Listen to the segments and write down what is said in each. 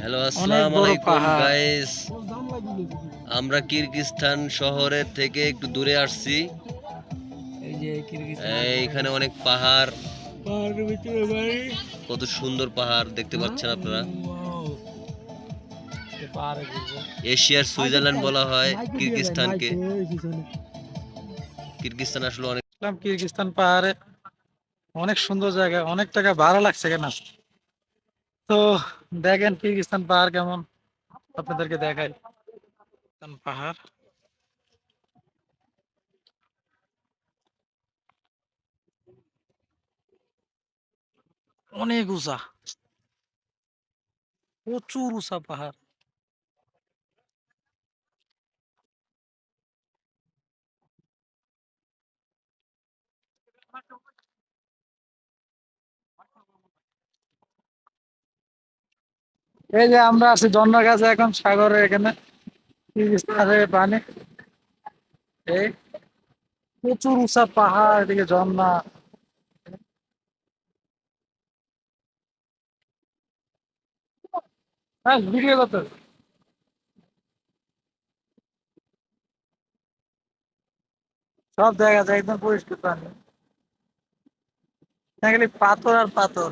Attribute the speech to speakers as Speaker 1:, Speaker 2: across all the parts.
Speaker 1: Hello আসসালামু আলাইকুম। Guys আমরা কিরগিজস্তান শহরের থেকে একটু দূরে আসছি। এইখানে অনেক পাহাড়। কত সুন্দর পাহাড় দেখতে পাচ্ছেন আপনারা। এশিয়ার সুইজারল্যান্ড বলা হয় কিরগিজস্তানকে। কিরগিজস্তান আসলে অনেক
Speaker 2: কিরগিজস্তান পাহাড়ে অনেক সুন্দর জায়গা অনেক টাকা ভাড়া লাগছে কেন? তো দেখেন কিরগিজস্তান পাহাড় কেমন আপনাদেরকে দেখাই কিরগিজস্তান পাহাড় অনেক উঁচা প্রচুর উঁচা পাহাড় এই যে আমরা আছি ঝর্ণার কাছে এখন, সাগরে এখানে। পানি। এই প্রচুর উঁচা পাহাড়, এদিকে ঝর্ণা। হ্যাঁ সব দেখা যায়, একদম পরিষ্কার পানি। পাথর আর পাথর।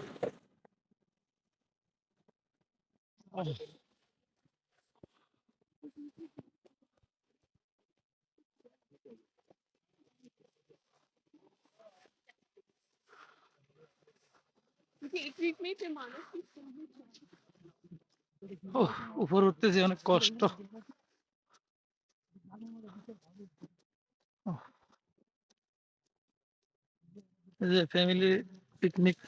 Speaker 2: উপর উঠতে যে অনেক কষ্ট। ফ্যামিলি পিকনিক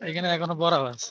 Speaker 2: এখানে এখনও বড় আছে